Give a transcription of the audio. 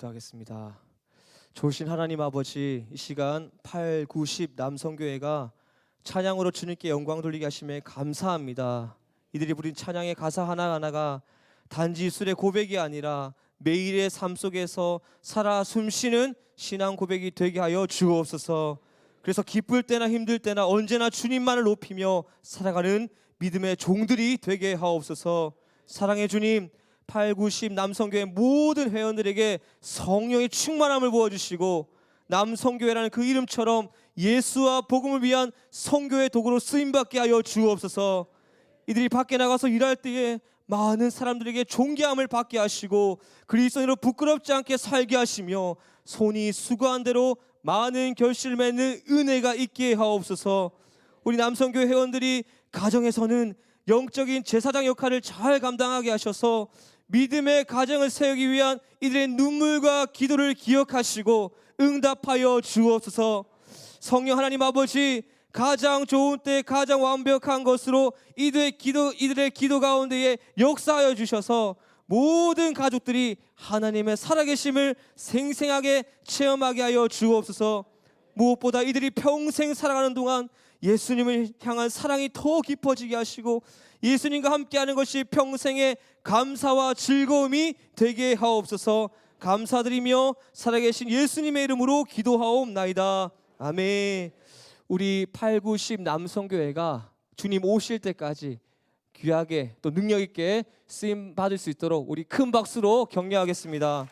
기도하겠습니다. 좋으신 하나님 아버지, 이 시간 8, 90 남성교회가 찬양으로 주님께 영광 돌리게 하심에 감사합니다. 이들이 부린 찬양의 가사 하나하나가 단지 술의 고백이 아니라 매일의 삶 속에서 살아 숨쉬는 신앙 고백이 되게 하여 주옵소서. 그래서 기쁠 때나 힘들 때나 언제나 주님만을 높이며 살아가는 믿음의 종들이 되게 하옵소서. 사랑의 주님, 8, 90 남성교회 모든 회원들에게 성령의 충만함을 부어주시고 남성교회라는 그 이름처럼 예수와 복음을 위한 성교의 도구로 쓰임받게 하여 주옵소서. 이들이 밖에 나가서 일할 때에 많은 사람들에게 존귀함을 받게 하시고 그리스도인으로 부끄럽지 않게 살게 하시며 손이 수고한 대로 많은 결실을 맺는 은혜가 있게 하옵소서. 우리 남성교회 회원들이 가정에서는 영적인 제사장 역할을 잘 감당하게 하셔서 믿음의 가정을 세우기 위한 이들의 눈물과 기도를 기억하시고 응답하여 주옵소서. 성령 하나님 아버지 가장 좋은 때 가장 완벽한 것으로 이들의 기도 이들의 기도 가운데에 역사하여 주셔서 모든 가족들이 하나님의 살아계심을 생생하게 체험하게 하여 주옵소서. 무엇보다 이들이 평생 살아가는 동안 예수님을 향한 사랑이 더 깊어지게 하시고 예수님과 함께하는 것이 평생의 감사와 즐거움이 되게 하옵소서. 감사드리며 살아계신 예수님의 이름으로 기도하옵나이다. 아멘. 우리 8, 90 남성교회가 주님 오실 때까지 귀하게 또 능력 있게 쓰임 받을 수 있도록 우리 큰 박수로 격려하겠습니다.